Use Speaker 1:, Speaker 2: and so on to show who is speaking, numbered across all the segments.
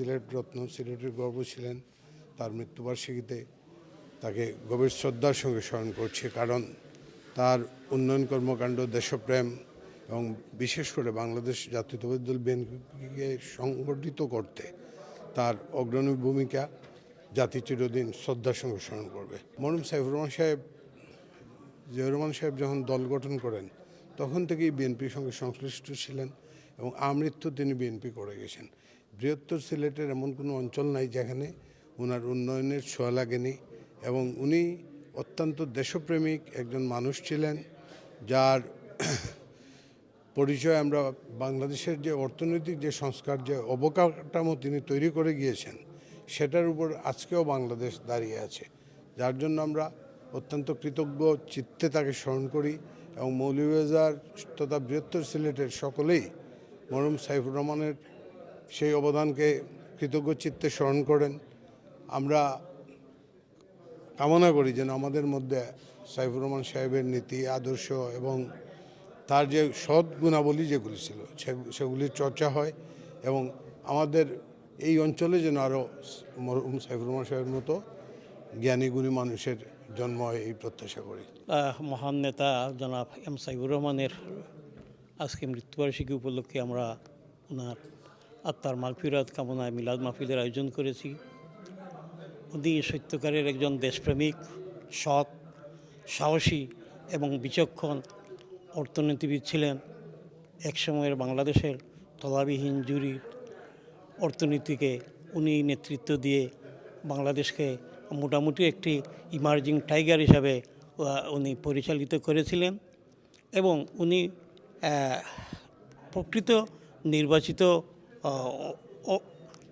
Speaker 1: সিলেট রত্ন, সিলেটের গর্ব ছিলেন তার মৃত্যুবার্ষিকীতে। তাকে গভীর শ্রদ্ধার সঙ্গে স্মরণ করছে কারণ তার উন্নয়ন কর্মকাণ্ড, দেশপ্রেম এবং বিশেষ করে বাংলাদেশ জাতীয়তাবাদী দল বিএনপিকে সংগঠিত করতে তার অগ্রণী ভূমিকা জাতি চিরদিন শ্রদ্ধার সঙ্গে স্মরণ করবে। মরুম সাইফুর রহমান সাহেব, জিয়াউর রহমান সাহেব যখন দল গঠন করেন, তখন থেকেই বিএনপির সঙ্গে সংশ্লিষ্ট ছিলেন এবং আমৃত্যু তিনি বিএনপি করে গেছেন। বৃহত্তর সিলেটের এমন কোনো অঞ্চল নাই যেখানে ওনার উন্নয়নের ছোঁয়া লাগেনি এবং উনি অত্যন্ত দেশপ্রেমিক একজন মানুষ ছিলেন, যার পরিচয় আমরা বাংলাদেশের যে অর্থনৈতিক যে সংস্কার যে অবকাঠামো তিনি তৈরি করে গিয়েছেন, সেটার উপর আজকেও বাংলাদেশ দাঁড়িয়ে আছে। যার জন্য আমরা অত্যন্ত কৃতজ্ঞ, চিত্তে তাকে স্মরণ করি এবং মৌলভীবাজার তথা বৃহত্তর সিলেটের সকলেই মরম সাইফুর রহমানের সেই অবদানকে কৃতজ্ঞ চিত্তে স্মরণ করেন। আমরা কামনা করি যেন আমাদের মধ্যে সাইফুর রহমান সাহেবের নীতি, আদর্শ এবং তার যে সৎ গুণাবলী যেগুলি ছিল সেগুলির চর্চা হয় এবং আমাদের এই অঞ্চলে যেন আরও মরহুম সাইফুর রহমান সাহেবের মতো জ্ঞানী, গুণী মানুষের জন্ম হয় এই প্রত্যাশা করি।
Speaker 2: মহান নেতা জনাব এম সাইবুর রহমানের আজকে মৃত্যুবার্ষিকী উপলক্ষে আমরা ওনার আত্মার মাগফিরাত কামনায় মিলাদ মাহফিলের আয়োজন করেছি। উনি সত্যকারের একজন দেশপ্রেমিক, সৎ, সাহসী এবং বিচক্ষণ অর্থনীতিবিদ ছিলেন। একসময়ের বাংলাদেশের তলাবিহীন জুরি অর্থনীতিকে উনি নেতৃত্ব দিয়ে বাংলাদেশকে মোটামুটি একটি ইমার্জিং টাইগার হিসাবে উনি পরিচালিত করেছিলেন এবং উনি প্রকৃত নির্বাচিত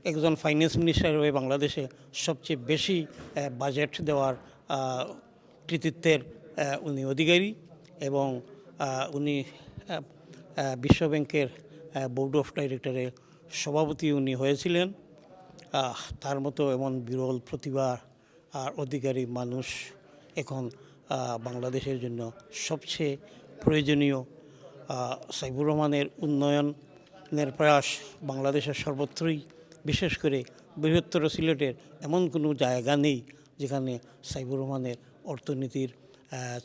Speaker 2: একজন ফাইন্যান্স মিনিস্টার হিসেবে বাংলাদেশে সবচেয়ে বেশি বাজেট দেওয়ার কৃতিত্বের উনি অধিকারী এবং উনি বিশ্বব্যাংকের বোর্ড অফ ডাইরেক্টরের সভাপতি উনি হয়েছিলেন। তার মতো এমন বিরল প্রতিভা আর অধিকারী মানুষ এখন বাংলাদেশের জন্য সবচেয়ে প্রয়োজনীয় সাইবুর রহমানের উন্নয়নের প্রয়াস বাংলাদেশের সর্বত্রই, বিশেষ করে বৃহত্তর সিলেটের এমন কোনো জায়গা নেই যেখানে সাইবুর রহমানের অর্থনীতির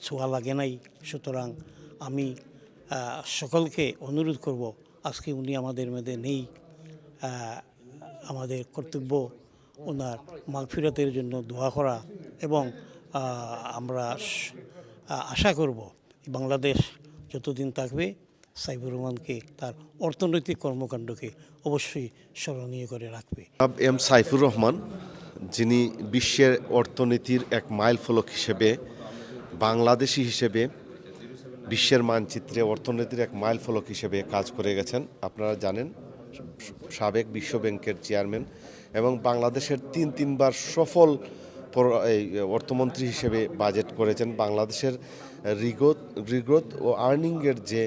Speaker 2: ছোঁয়া লাগে নাই। সুতরাং আমি সকলকে অনুরোধ করব, আজকে উনি আমাদের মধ্যে নেই। আমাদের কর্তব্য ওনার মাগফিরাতের জন্য দোয়া করা এবং আমরা আশা করব বাংলাদেশ যতদিন থাকবে সাইবুর রহমানকে তার অর্থনৈতিক কর্মকাণ্ডকে অবশ্যই স্মরণীয় করে রাখবে।
Speaker 3: এম সাইফুর রহমান, যিনি বিশ্বের অর্থনীতির এক মাইল ফলক হিসেবে, বাংলাদেশি হিসেবে, বিশ্বের মানচিত্রে অর্থনীতির এক মাইল ফলক হিসেবে কাজ করে গেছেন। আপনারা জানেন, সাবেক বিশ্ব ব্যাংকের চেয়ারম্যান এবং বাংলাদেশের তিন তিনবার সফল এই, অর্থমন্ত্রী হিসেবে বাজেট করেছেন বাংলাদেশের রিগ্রোথ রিগ্রোথ ও আর্নিংয়ের যে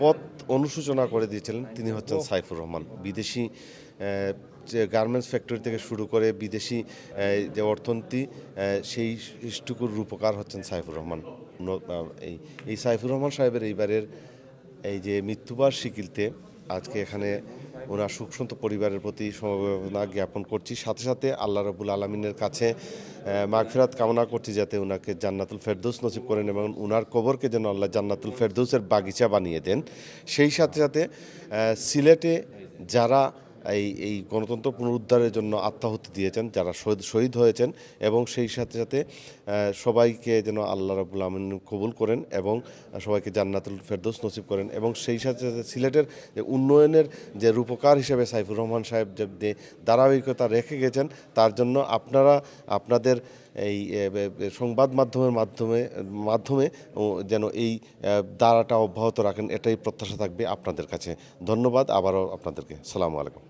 Speaker 3: পথ অনুসূচনা করে দিয়েছিলেন তিনি হচ্ছেন সাইফুর রহমান। বিদেশি যে গার্মেন্টস ফ্যাক্টরি থেকে শুরু করে বিদেশি যে অর্থনীতি সেই ইষ্টুকুর রূপকার হচ্ছেন সাইফুর রহমান। এই এই সাইফুর রহমান সাহেবের এইবারের এই যে মৃত্যুবার্ষিকীতে আজকে এখানে ওনার সুখসন্ত পরিবারের প্রতি সমবেদনা জ্ঞাপন করছি। সাথে সাথে আল্লাহ রবুল আলমিনের কাছে মাগফিরাত কামনা করছি যাতে ওনাকে জান্নাতুল ফেরদৌস নসিব করেন এবং ওনার কবরকে যেন আল্লাহ জান্নাতুল ফেরদৌসের বাগিচা বানিয়ে দেন। সেই সাথে সাথে সিলেটে যারা এই এই গণতন্ত্র পুনরুদ্ধারের জন্য আত্মাহুতি দিয়েছেন, যারা শহীদ শহীদ হয়েছেন এবং সেই সাথে সাথে সবাইকে যেন আল্লাহ রাবুল আমিন কবুল করেন এবং সবাইকে জান্নাতুল ফেরদোস নসিব করেন এবং সেই সাথে সাথে সিলেটের যে উন্নয়নের যে রূপকার হিসেবে সাইফুর রহমান সাহেব যে ধারাবাহিকতা রেখে গেছেন, তার জন্য আপনারা, আপনাদের এই সংবাদ মাধ্যমের মাধ্যমে মাধ্যমে যেন এই দ্বারাটা অব্যাহত রাখেন, এটাই প্রত্যাশা থাকবে আপনাদের কাছে। ধন্যবাদ, আবারও আপনাদেরকে। সালামু আলাইকুম।